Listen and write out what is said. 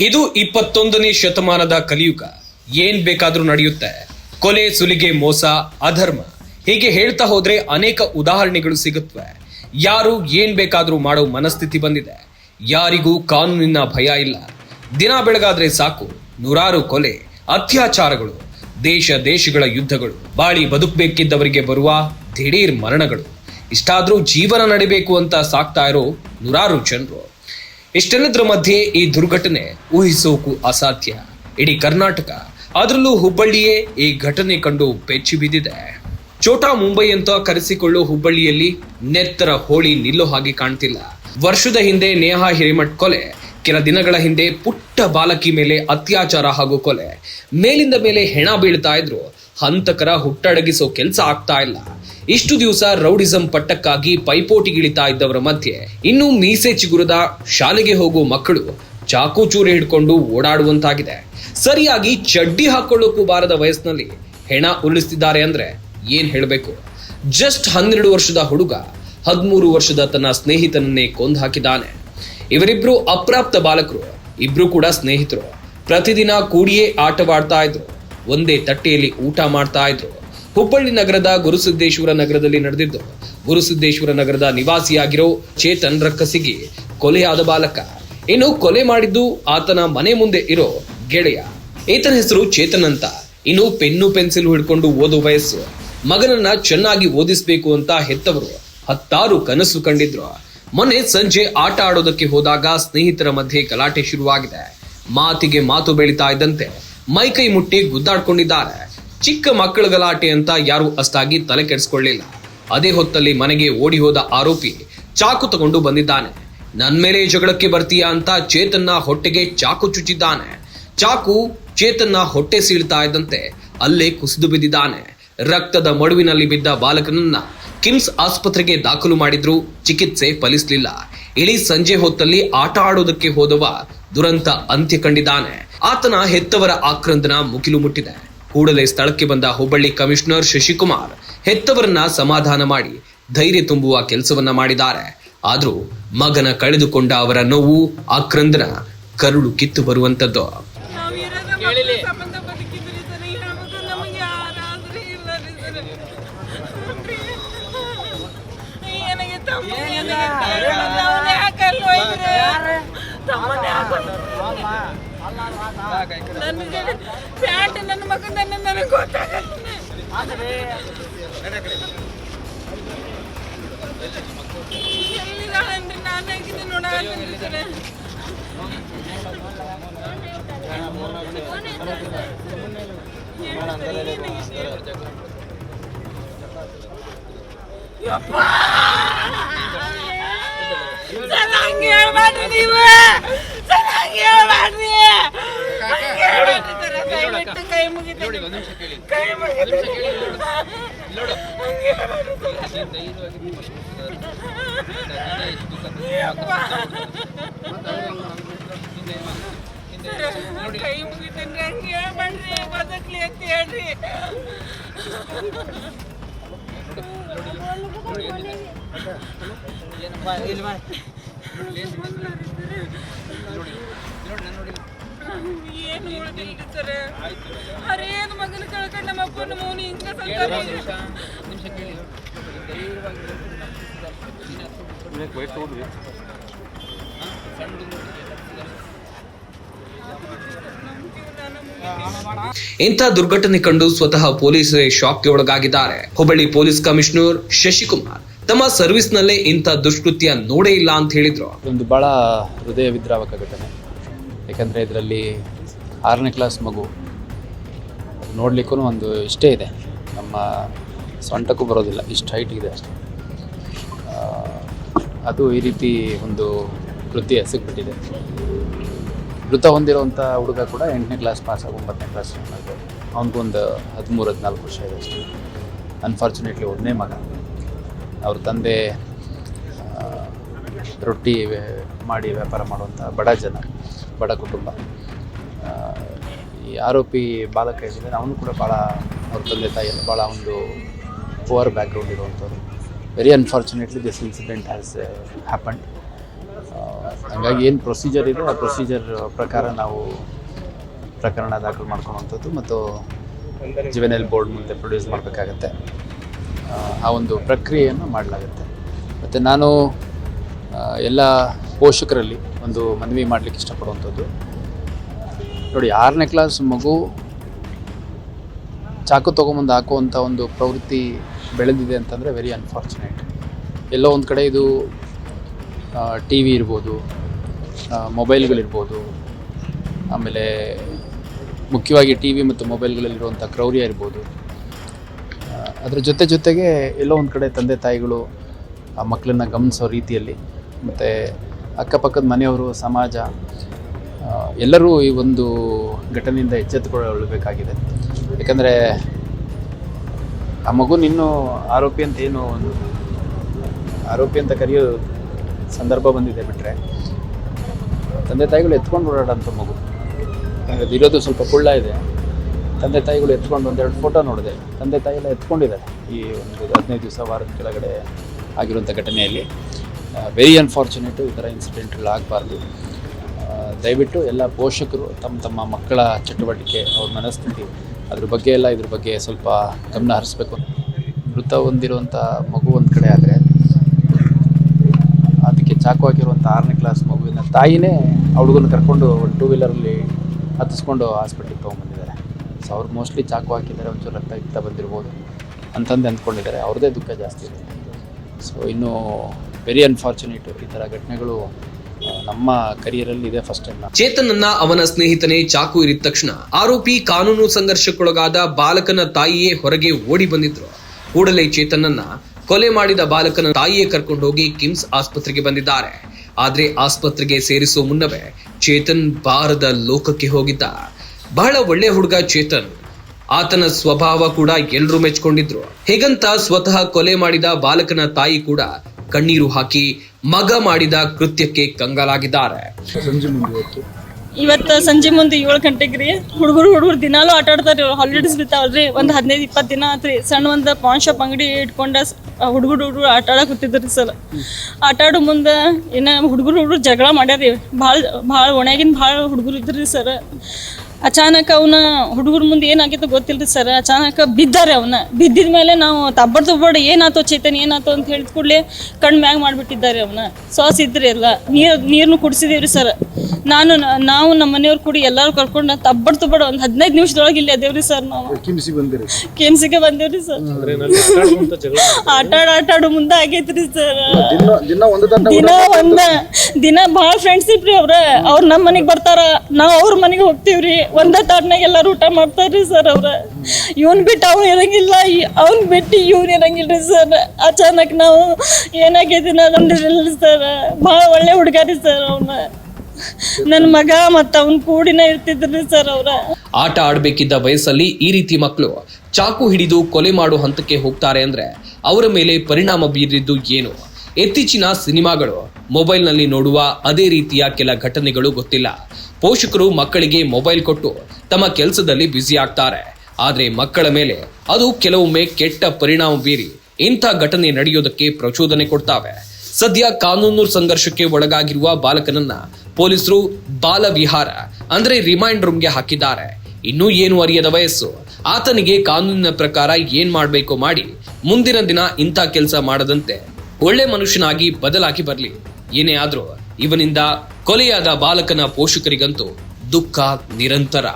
ಇದು ಇಪ್ಪತ್ತೊಂದನೇ ಶತಮಾನದ ಕಲಿಯುಗ. ಏನ್ ಬೇಕಾದ್ರೂ ನಡೆಯುತ್ತೆ. ಕೊಲೆ, ಸುಲಿಗೆ, ಮೋಸ, ಅಧರ್ಮ. ಹೀಗೆ ಹೇಳ್ತಾ ಹೋದ್ರೆ ಅನೇಕ ಉದಾಹರಣೆಗಳು ಸಿಗುತ್ತವೆ ಯಾರು ಏನ್ ಬೇಕಾದ್ರೂ ಮಾಡೋ ಮನಸ್ಥಿತಿ ಬಂದಿದೆ. ಯಾರಿಗೂ ಕಾನೂನಿನ ಭಯ ಇಲ್ಲ. ದಿನ ಬೆಳಗಾದ್ರೆ ಸಾಕು. ನೂರಾರು ಕೊಲೆ, ಅತ್ಯಾಚಾರಗಳು. ದೇಶ ದೇಶಗಳ ಯುದ್ಧಗಳು. ಬಾಳಿ ಬದುಕಬೇಕಿದ್ದವರಿಗೆ ಬರುವ ದಿಢೀರ್ ಮರಣಗಳು. ಇಷ್ಟಾದ್ರೂ ಜೀವನ ನಡಿಬೇಕು ಅಂತ ಸಾಕ್ತಾ ಇರೋ ನೂರಾರು ಜನರು. ಇಷ್ಟೆಲ್ಲದರ ಮಧ್ಯೆ ಈ ದುರ್ಘಟನೆ ಊಹಿಸೋಕು ಅಸಾಧ್ಯ. ಇಡೀ ಕರ್ನಾಟಕ ಅದರಲ್ಲೂ ಹುಬ್ಬಳ್ಳಿಯೇ ಈ ಘಟನೆ ಕಂಡು ಪೆಚ್ಚಿ ಬಿದ್ದಿದೆ. ಚೋಟಾ ಮುಂಬೈ ಅಂತ ಕರೆಸಿಕೊಳ್ಳೋ ಹುಬ್ಬಳ್ಳಿಯಲ್ಲಿ ನೆತ್ತರ ಹೋಳಿ ನಿಲ್ಲೋ ಹಾಗೆ ಕಾಣ್ತಿಲ್ಲ. ವರ್ಷದ ಹಿಂದೆ ನೇಹಾ ಹಿರೇಮಠ್ ಕೊಲೆ, ಕೆಲ ದಿನಗಳ ಹಿಂದೆ ಪುಟ್ಟ ಬಾಲಕಿ ಮೇಲೆ ಅತ್ಯಾಚಾರ ಹಾಗೂ ಕೊಲೆ. ಮೇಲಿಂದ ಮೇಲೆ ಹೆಣ ಬೀಳ್ತಾ ಇದ್ರು. ಹಂತಕರ ಹುಟ್ಟಡಗಿಸೋ ಕೆಲಸ ಆಗ್ತಾ ಇಲ್ಲ. ಇಷ್ಟು ದಿವಸ ರೌಡಿಸಂ ಪಟ್ಟಕ್ಕಾಗಿ ಪೈಪೋಟಿಗಿಳಿತಾ ಇದ್ದವರ ಮಧ್ಯೆ ಇನ್ನು ಮೀಸೆ ಚಿಗುರದ ಶಾಲೆಗೆ ಹೋಗೋ ಮಕ್ಕಳು ಚಾಕು ಚೂರಿ ಹಿಡ್ಕೊಂಡು ಓಡಾಡುವಂತಾಗಿದೆ. ಸರಿಯಾಗಿ ಚಡ್ಡಿ ಹಾಕೊಳ್ಳೋಕ್ಕೂ ಬಾರದ ವಯಸ್ಸಿನಲ್ಲಿ ಹೆಣ ಉರುಳಿಸ್ತಿದ್ದಾರೆ ಅಂದ್ರೆ ಏನ್ ಹೇಳಬೇಕು? ಜಸ್ಟ್ ಹನ್ನೆರಡು ವರ್ಷದ ಹುಡುಗ ಹದಿಮೂರು ವರ್ಷದ ತನ್ನ ಸ್ನೇಹಿತನನ್ನೇ ಕೊಂದು ಹಾಕಿದ್ದಾನೆ ಇವರಿಬ್ರು ಅಪ್ರಾಪ್ತ ಬಾಲಕರು, ಇಬ್ರು ಕೂಡ ಸ್ನೇಹಿತರು. ಪ್ರತಿದಿನ ಕೂಡಿಯೇ ಆಟವಾಡ್ತಾ ಇದ್ರು. ಒಂದೇ ತಟ್ಟೆಯಲ್ಲಿ ಊಟ ಮಾಡ್ತಾ ಇದ್ರು. ಹುಬ್ಬಳ್ಳಿ ನಗರದ ಗುರುಸಿದ್ದೇಶ್ವರ ನಗರದಲ್ಲಿ ನಡೆದಿದ್ದು. ಗುರುಸಿದ್ದೇಶ್ವರ ನಗರದ ನಿವಾಸಿಯಾಗಿರೋ ಚೇತನ್ ರಕ್ಕಸಿಗೆ ಕೊಲೆಯಾದ ಬಾಲಕ. ಇನ್ನು ಕೊಲೆ ಮಾಡಿದ್ದು ಆತನ ಮನೆ ಮುಂದೆ ಇರೋ ಗೆಳೆಯ. ಈತನ ಹೆಸರು ಚೇತನ್ ಅಂತ. ಇನ್ನು ಪೆನ್ನು ಪೆನ್ಸಿಲ್ ಹಿಡ್ಕೊಂಡು ಓದೋ ವಯಸ್ಸು. ಮಗನನ್ನ ಚೆನ್ನಾಗಿ ಓದಿಸ್ಬೇಕು ಅಂತ ಹೆತ್ತವರು ಹತ್ತಾರು ಕನಸು ಕಂಡಿದ್ರು. ಮೊನ್ನೆ ಸಂಜೆ ಆಟ ಆಡೋದಕ್ಕೆ ಹೋದಾಗ ಸ್ನೇಹಿತರ ಮಧ್ಯೆ ಗಲಾಟೆ ಶುರುವಾಗಿದೆ. ಮಾತಿಗೆ ಮಾತು ಬೆಳೀತಾ ಇದ್ದಂತೆ ಮೈಕೈ ಮುಟ್ಟಿ ಗುದ್ದಾಡ್ಕೊಂಡಿದ್ದಾರೆ. ಚಿಕ್ಕ ಮಕ್ಕಳ ಗಲಾಟೆ ಅಂತ ಯಾರು ಅಷ್ಟಾಗಿ ತಲೆ ಕೆಡಿಸ್ಕೊಳ್ಳಿಲ್ಲ. ಅದೇ ಹೊತ್ತಲ್ಲಿ ಮನೆಗೆ ಓಡಿ ಹೋದ ಆರೋಪಿ ಚಾಕು ತಗೊಂಡು ಬಂದಿದ್ದಾನೆ. ನನ್ ಮೇಲೆ ಜಗಳಕ್ಕೆ ಬರ್ತೀಯಾ ಅಂತ ಚೇತನ್ನ ಹೊಟ್ಟೆಗೆ ಚಾಕು ಚುಚ್ಚಿದ್ದಾನೆ. ಚಾಕು ಚೇತನ್ನ ಹೊಟ್ಟೆ ಸೀಳ್ತಾ ಇದ್ದಂತೆ ಅಲ್ಲೇ ಕುಸಿದು ಬಿದ್ದಿದ್ದಾನೆ. ರಕ್ತದ ಮಡುವಿನಲ್ಲಿ ಬಿದ್ದ ಬಾಲಕನನ್ನ ಕಿಮ್ಸ್ ಆಸ್ಪತ್ರೆಗೆ ದಾಖಲು ಮಾಡಿದ್ರು, ಚಿಕಿತ್ಸೆ ಫಲಿಸಲಿಲ್ಲ. ಇಡೀ ಸಂಜೆ ಹೊತ್ತಲ್ಲಿ ಆಟ ಆಡೋದಕ್ಕೆ ಹೋದವ ದುರಂತ ಅಂತ್ಯ ಕಂಡಿದ್ದಾನೆ. ಆತನ ಹೆತ್ತವರ ಆಕ್ರಂದನ ಮುಗಿಲು ಮುಟ್ಟಿದೆ. ಕೂಡಲೇ ಸ್ಥಳಕ್ಕೆ ಬಂದ ಹುಬ್ಬಳ್ಳಿ ಕಮಿಷನರ್ ಶಶಿಕುಮಾರ್ ಹೆತ್ತವರನ್ನ ಸಮಾಧಾನ ಮಾಡಿ ಧೈರ್ಯ ತುಂಬುವ ಕೆಲಸವನ್ನ ಮಾಡಿದ್ದಾರೆ. ಆದ್ರೂ ಮಗನ ಕಳೆದುಕೊಂಡ ಅವರ ನೋವು ಆಕ್ರಂದನ ಕರುಳು ಕಿತ್ತು ಬರುವಂತದ್ದು. ತಮ್ಮನೇ ನನಗೆ ಪ್ಯಾಂಟ್ ನನ್ನ ಮಗನ ನನಗೆ ಗೊತ್ತಾಗಲ್ಲ ಎಲ್ಲಿದ್ದಾಳಂದ್ರೆ ನಾನು ಹೇಗಿದ್ದೀನಿ ನೋಡ ಸರ್ ಚೆನ್ನಾಗಿ ಹೇಳ್ಬೇಡ್ರಿ ನೀವು ಚೆನ್ನಾಗಿ ಹೇಳ್ಬೇಡ್ರಿ ಹಂಗ್ ಹೇಳ್ಬೇಡ್ರಿ ಸರ್, ದಯವಿಟ್ಟು ಕೈ ಮುಗಿತಂದ್ರೆ ಹಂಗ್ ಹೇಳ್ಬೇಡ್ರಿ. ಸರ್, ಕೈ ಮುಗಿತೀನಿ ಹಂಗೆ ಹೇಳ್ಬೇಡ್ರಿ ನೋಡಿ ಅಂತ ಹೇಳ್ರಿ ಏನು ಸರ್? ಮಗನ ಕಳ್ಕೊಂಡು ನಮ್ಮ ಅಪ್ಪ ನಮ್ಮ ಅವನು ಹಿಂಗ ಇಂಥ ದುರ್ಘಟನೆ ಕಂಡು ಸ್ವತಃ ಪೊಲೀಸರೇ ಶಾಕ್ಗೆ ಒಳಗಾಗಿದ್ದಾರೆ. ಹುಬ್ಬಳ್ಳಿ ಪೊಲೀಸ್ ಕಮಿಷನರ್ ಶಶಿಕುಮಾರ್ ತಮ್ಮ ಸರ್ವಿಸ್ನಲ್ಲೇ ಇಂಥ ದುಷ್ಕೃತ್ಯ ನೋಡೇ ಇಲ್ಲ ಅಂತ ಹೇಳಿದ್ರು. ಒಂದು ಬಹಳ ಹೃದಯ ವಿದ್ರಾವಕ ಘಟನೆ. ಯಾಕಂದರೆ ಇದರಲ್ಲಿ ಆರನೇ ಕ್ಲಾಸ್ ಮಗು. ನೋಡಲಿಕ್ಕೂ ಒಂದು ಇಷ್ಟೇ ಇದೆ. ನಮ್ಮ ಸೊಂಟಕ್ಕೂ ಬರೋದಿಲ್ಲ. ಇಷ್ಟು ಹೈಟ್ ಇದೆ ಅಷ್ಟೇ. ಅದು ಈ ರೀತಿ ಒಂದು ವೃತ್ತಿ ಸಿಗ್ಬಿಟ್ಟಿದೆ ವೃತ್ತ ಹೊಂದಿರುವಂಥ ಹುಡುಗ ಕೂಡ ಎಂಟನೇ ಕ್ಲಾಸ್ ಪಾಸ್ ಆಗಿ ಒಂಬತ್ತನೇ ಕ್ಲಾಸ್ ಅವನಿಗೊಂದು ಹದಿಮೂರು, ಹದಿನಾಲ್ಕು ವರ್ಷ ಇದೆ ಅಷ್ಟೇ. ಅನ್ಫಾರ್ಚುನೇಟ್ಲಿ ಒಂದೇ ಮಗ. ಅವ್ರ ತಂದೆ ರೊಟ್ಟಿ ಮಾಡಿ ವ್ಯಾಪಾರ ಮಾಡುವಂಥ ಬಡ ಜನ. ಬಡ ಕುಟುಂಬ. ಈ ಆರೋಪಿ ಬಾಲಕ ಏನಿದ್ದಾನೆ ಅವನು ಕೂಡ ಭಾಳ ಅವ್ರ ತಂದೆ ತಾಯಿಯನ್ನು ಭಾಳ ಒಂದು poor background ಇರುವಂಥವ್ರು. Very unfortunately this incident has happened ಹಂಗಾಗಿ ಏನು ಪ್ರೊಸೀಜರ್ ಇದೆ ಆ ಪ್ರೊಸೀಜರ್ ಪ್ರಕಾರ ನಾವು ಪ್ರಕರಣ ದಾಖಲು ಮಾಡ್ಕೊಳ್ಳುವಂಥದ್ದು ಮತ್ತು ಜೀವನಲ್ ಬೋರ್ಡ್ ಮುಂದೆ ಪ್ರೊಡ್ಯೂಸ್ ಮಾಡಬೇಕಾಗತ್ತೆ. ಆ ಒಂದು ಪ್ರಕ್ರಿಯೆಯನ್ನು ಮಾಡಲಾಗುತ್ತೆ. ಮತ್ತು ನಾನು ಎಲ್ಲ ಪೋಷಕರಲ್ಲಿ ಒಂದು ಮನವಿ ಮಾಡಲಿಕ್ಕೆ ಇಷ್ಟಪಡುವಂಥದ್ದು. ನೋಡಿ, ಆರನೇ ಕ್ಲಾಸ್ ಮಗು ಚಾಕು ತೊಗೊಂಬಂದು ಹಾಕುವಂಥ ಒಂದು ಪ್ರವೃತ್ತಿ ಬೆಳೆದಿದೆ ಅಂತಂದರೆ ವೆರಿ ಅನ್ಫಾರ್ಚುನೇಟ್ ಎಲ್ಲೋ ಒಂದು ಕಡೆ ಇದು ಟಿ ವಿ ಇರ್ಬೋದು ಮೊಬೈಲ್ಗಳಿರ್ಬೋದು ಆಮೇಲೆ ಮುಖ್ಯವಾಗಿ ಟಿ ವಿ ಮತ್ತು ಮೊಬೈಲ್ಗಳಲ್ಲಿರುವಂಥ ಕ್ರೌರ್ಯ ಇರ್ಬೋದು. ಅದ್ರ ಜೊತೆ ಜೊತೆಗೆ ಎಲ್ಲೋ ಒಂದು ಕಡೆ ತಂದೆ ತಾಯಿಗಳು ಆ ಮಕ್ಕಳನ್ನ ಗಮನಿಸೋ ರೀತಿಯಲ್ಲಿ ಮತ್ತು ಅಕ್ಕಪಕ್ಕದ ಮನೆಯವರು, ಸಮಾಜ ಎಲ್ಲರೂ ಈ ಒಂದು ಘಟನೆಯಿಂದ ಎಚ್ಚೆತ್ತುಕೊಳ್ಳಬೇಕಾಗಿದೆ. ಯಾಕಂದರೆ ಆ ಮಗು ಇನ್ನೂ ಆರೋಪಿ ಅಂತ ಏನು ಒಂದು, ಆರೋಪಿ ಅಂತ ಕರೆಯೋ ಸಂದರ್ಭ ಬಂದಿದೆ ಬಿಟ್ಟರೆ ತಂದೆ ತಾಯಿಗಳು ಎತ್ಕೊಂಡು ಓಡಾಡೋಂಥ ಮಗು. ಇರೋದು ಸ್ವಲ್ಪ ಕುಳ್ಳ ಇದೆ. ತಂದೆ ತಾಯಿಗಳು ಎತ್ಕೊಂಡು ಒಂದೆರಡು ಫೋಟೋ ನೋಡಿದೆ. ತಂದೆ ತಾಯಿ ಎಲ್ಲ ಎತ್ಕೊಂಡಿದ್ದಾರೆ ಈ ಒಂದು ಹದಿನೈದು ದಿವಸ ವಾರದ ಕೆಳಗಡೆ ಆಗಿರುವಂಥ ಘಟನೆಯಲ್ಲಿ. ವೆರಿ ಅನ್ಫಾರ್ಚುನೇಟು ಈ ಥರ ಇನ್ಸಿಡೆಂಟ್ಗಳು ಆಗಬಾರ್ದು. ದಯವಿಟ್ಟು ಎಲ್ಲ ಪೋಷಕರು, ತಮ್ಮ ತಮ್ಮ ಮಕ್ಕಳ ಚಟುವಟಿಕೆ, ಅವ್ರ ಮನಸ್ಥಿತಿ, ಅದ್ರ ಬಗ್ಗೆ ಎಲ್ಲ ಇದ್ರ ಬಗ್ಗೆ ಸ್ವಲ್ಪ ಗಮನ ಹರಿಸ್ಬೇಕು. ಮೃತ ಹೊಂದಿರುವಂಥ ಮಗು ಒಂದು ಕಡೆ ಆದರೆ ಅದಕ್ಕೆ ಚಾಕು ಹಾಕಿರುವಂಥ ಆರನೇ ಕ್ಲಾಸ್ ಮಗುವಿನ ತಾಯಿನೇ ಹುಡುಗನ ಕರ್ಕೊಂಡು ಟೂ ವೀಲರಲ್ಲಿ ಹತ್ತಿಸ್ಕೊಂಡು ಹಾಸ್ಪಿಟ್ಲಿಗೆ ತೊಗೊಂಬಂದಿದ್ದಾರೆ. ಸೊ ಅವ್ರು ಮೋಸ್ಟ್ಲಿ ಚಾಕು ಹಾಕಿದ್ದಾರೆ, ಒಂಚೂರು ರಕ್ತ ಇತ್ತ ಬಂದಿರ್ಬೋದು ಅಂತಂದು ಅಂದ್ಕೊಂಡಿದ್ದಾರೆ. ಅವ್ರದ್ದೇ ದುಃಖ ಜಾಸ್ತಿ ಇದೆ ಸೊ ಇನ್ನು ವೆರಿ ಅನ್ಫಾರ್ಚುನೇಟ್ ಈ ತರ ಘಟನೆಗಳು ನಮ್ಮ ಕರಿಯರಲ್ಲಿ ಇದೆ ಫಸ್ಟ್ ಟೈಮ್ ಚೇತನನ್ನ ಅವನ ಸ್ನೇಹಿತನೇ ಚಾಕು ಇರಿದ ತಕ್ಷಣ ಆರೋಪಿ ಕಾನೂನು ಸಂಘರ್ಷಕ್ಕೊಳಗಾದ ಬಾಲಕನ ತಾಯಿಯೇ ಹೊರಗೆ ಓಡಿ ಬಂದಿದ್ರು. ಕೂಡಲೇ ಚೇತನನ್ನ ಕೊಲೆ ಮಾಡಿದ ಬಾಲಕನ ತಾಯಿಯೇ ಕರ್ಕೊಂಡು ಹೋಗಿ ಕಿಮ್ಸ್ ಆಸ್ಪತ್ರೆಗೆ ಬಂದಿದ್ದಾರೆ. ಆದ್ರೆ ಆಸ್ಪತ್ರೆಗೆ ಸೇರಿಸೋ ಮುನ್ನವೇ ಚೇತನ್ ಬಾರದ ಲೋಕಕ್ಕೆ ಹೋಗಿದ್ದ. ಬಹಳ ಒಳ್ಳೆ ಹುಡುಗ ಚೇತನ್. ಆತನ ಸ್ವಭಾವ ಕೂಡ ಎಲ್ರೂ ಮೆಚ್ಕೊಂಡಿದ್ರು. ಹೇಗಂತ ಸ್ವತಃ ಕೊಲೆ ಮಾಡಿದ ಬಾಲಕನ ತಾಯಿ ಕೂಡ ಕಣ್ಣೀರು ಹಾಕಿ ಮಗ ಮಾಡಿದ ಕೃತ್ಯಕ್ಕೆ ಕಂಗಾಲಾಗಿದ್ದಾರೆ. ಇವತ್ತು? ಸಂಜೆ ಮುಂದೆ ಏಳು ಗಂಟೆಗೆ ರೀ ಹುಡುಗರು ಹುಡುಗರು ದಿನಾಲೂ ಆಟ ಆಡ್ತಾರೆ. ಹಾಲಿಡೇಸ್ ಬಿತ್ತಾವಲ್ರಿ ಒಂದು ಹದಿನೈದು ಇಪ್ಪತ್ತು ದಿನ ಆತ್ರಿ. ಸಣ್ಣ ಒಂದು ಪಾನ್ ಶಾಪ್ ಅಂಗಡಿ ಇಟ್ಕೊಂಡ ಹುಡುಗರು ಹುಡುಗರು ಆಟ ಆಡಕ್ಕೆ ಕೂತಿದ್ರಿ ಸರ್ ಆಟ ಆಡೋ ಮುಂದೆ ಇನ್ನು ಹುಡುಗರು ಹುಡುಗರು ಜಗಳ ಮಾಡ್ಯಾರಿ. ಭಾಳ ಭಾಳ ಒಣಗಿನ ಭಾಳ ಹುಡುಗರು ಇದ್ರಿ ಸರ್. ಅಚಾನಕ್ ಅವನ ಹುಡುಗರ ಮುಂದೆ ಏನಾಗಿತ್ತು ಗೊತ್ತಿಲ್ರಿ ಸರ್ ಅಚಾನಕ್ ಬಿದ್ದಾರೆ ಅವನ. ಬಿದ್ದಿದ ಮೇಲೆ ನಾವು ತಬ್ಬಡ್ ತಬ್ಬಡ್ ಏನಾತೋ ಚೇತನ್ ಏನಾತೋ ಅಂತ ಹೇಳಿದ ಕೂಡಲೇ ಕಣ್ಣು ಮ್ಯಾಗ ಮಾಡಿಬಿಟ್ಟಿದ್ದಾರೆ ಅವನ. ಸಾಸ್ ಇದ್ರಿ ಎಲ್ಲ ನೀರು ನೀರನ್ನು ಕುಡಿಸಿದೇವ್ರಿ ಸರ್ ನಾನು ನಾವು ನಮ್ಮ ಮನೆಯವ್ರು ಕೂಡಿ ಎಲ್ಲರೂ ಕರ್ಕೊಂಡು ತಬ್ಬಡ್ ತಬ್ಬಡ್ ಒಂದು ಹದಿನೈದು ನಿಮಿಷದೊಳಗೆ ಇಲ್ಲಿ ಅದೇವ್ರಿ ಸರ್ ನಾವು. ಕೆಮ್ಸಿಗೆ ಬಂದೇವ್ರಿ ಸರ್ ಆಟ ಆಡ ಆಟ ಆಡೋ ಮುಂದೆ ಆಗೈತ್ರಿ ಸರ್ ಒಂದು ದಿನ ಒಂದ ದಿನ ಬಹಳ ಫ್ರೆಂಡ್ಸ್ ಇಪ್ರಿ ಅವ್ರ. ಅವ್ರ ನಮ್ಮ ಮನೆಗೆ ಬರ್ತಾರ ನಾವು ಅವ್ರ ಮನೆಗೆ ಹೋಗ್ತೀವ್ರಿ. ಒಂದ ತಾಟ್ನಾಗ ಎಲ್ಲಾರು ಊಟ ಮಾಡ್ತಾರ್ರಿ ಸರ್ ಅವ್ರ. ಇವನ್ ಬಿಟ್ಟು ಅವ್ನು ಇರಂಗಿಲ್ಲ ಅವ್ನ್ ಬಿಟ್ಟು ಇವ್ನು ಇರಂಗಿಲ್ರಿ ಸರ್. ಅಚಾನಕ್ ನಾವು ಏನಾಗೈತಿ ನಮ್ದಿರಲ್ಲ ಸರ್. ಭಾಳ ಒಳ್ಳೆ ಹುಡುಗಾರಿ ಸರ್ ಅವನ. ನನ್ನ ಮಗ ಮತ್ತ ಅವ್ನ ಕೂಡಿನ ಇರ್ತಿದ್ರಿ ಸರ್ ಅವ್ರ. ಆಟ ಆಡಬೇಕಿದ್ದ ವಯಸ್ಸಲ್ಲಿ ಈ ರೀತಿ ಮಕ್ಕಳು ಚಾಕು ಹಿಡಿದು ಕೊಲೆ ಮಾಡೋ ಹಂತಕ್ಕೆ ಹೋಗ್ತಾರೆ ಅಂದ್ರೆ ಅವರ ಮೇಲೆ ಪರಿಣಾಮ ಬೀರಿದ್ದು ಏನು? ಇತ್ತೀಚಿನ ಸಿನಿಮಾಗಳು ಮೊಬೈಲ್ನಲ್ಲಿ ನೋಡುವ ಅದೇ ರೀತಿಯ ಕೆಲ ಘಟನೆಗಳು ಗೊತ್ತಿಲ್ಲ. ಪೋಷಕರು ಮಕ್ಕಳಿಗೆ ಮೊಬೈಲ್ ಕೊಟ್ಟು ತಮ್ಮ ಕೆಲಸದಲ್ಲಿ ಬ್ಯುಸಿ ಆಗ್ತಾರೆ. ಆದರೆ ಮಕ್ಕಳ ಮೇಲೆ ಅದು ಕೆಲವೊಮ್ಮೆ ಕೆಟ್ಟ ಪರಿಣಾಮ ಬೀರಿ ಇಂಥ ಘಟನೆ ನಡೆಯೋದಕ್ಕೆ ಪ್ರಚೋದನೆ ಕೊಡ್ತಾವೆ. ಸದ್ಯ ಕಾನೂನು ಸಂಘರ್ಷಕ್ಕೆ ಒಳಗಾಗಿರುವ ಬಾಲಕನನ್ನ ಪೊಲೀಸರು ಬಾಲ ವಿಹಾರ ಅಂದ್ರೆ ರಿಮೈಂಡ್ ರೂಮ್ಗೆ ಹಾಕಿದ್ದಾರೆ. ಇನ್ನೂ ಏನು ಅರಿಯದ ವಯಸ್ಸು? ಆತನಿಗೆ ಕಾನೂನಿನ ಪ್ರಕಾರ ಏನ್ ಮಾಡಬೇಕು ಮಾಡಿ ಮುಂದಿನ ದಿನ ಇಂಥ ಕೆಲಸ ಮಾಡದಂತೆ ಒಳ್ಳೆ ಮನುಷ್ಯನಾಗಿ ಬದಲಾಗಿ ಬರಲಿ. ಏನೇ ಆದ್ರೂ ಇವನಿಂದ ಕೊಲೆಯಾದ ಬಾಲಕನ ಪೋಷಕರಿಗಂತೂ ದುಃಖ ನಿರಂತರ.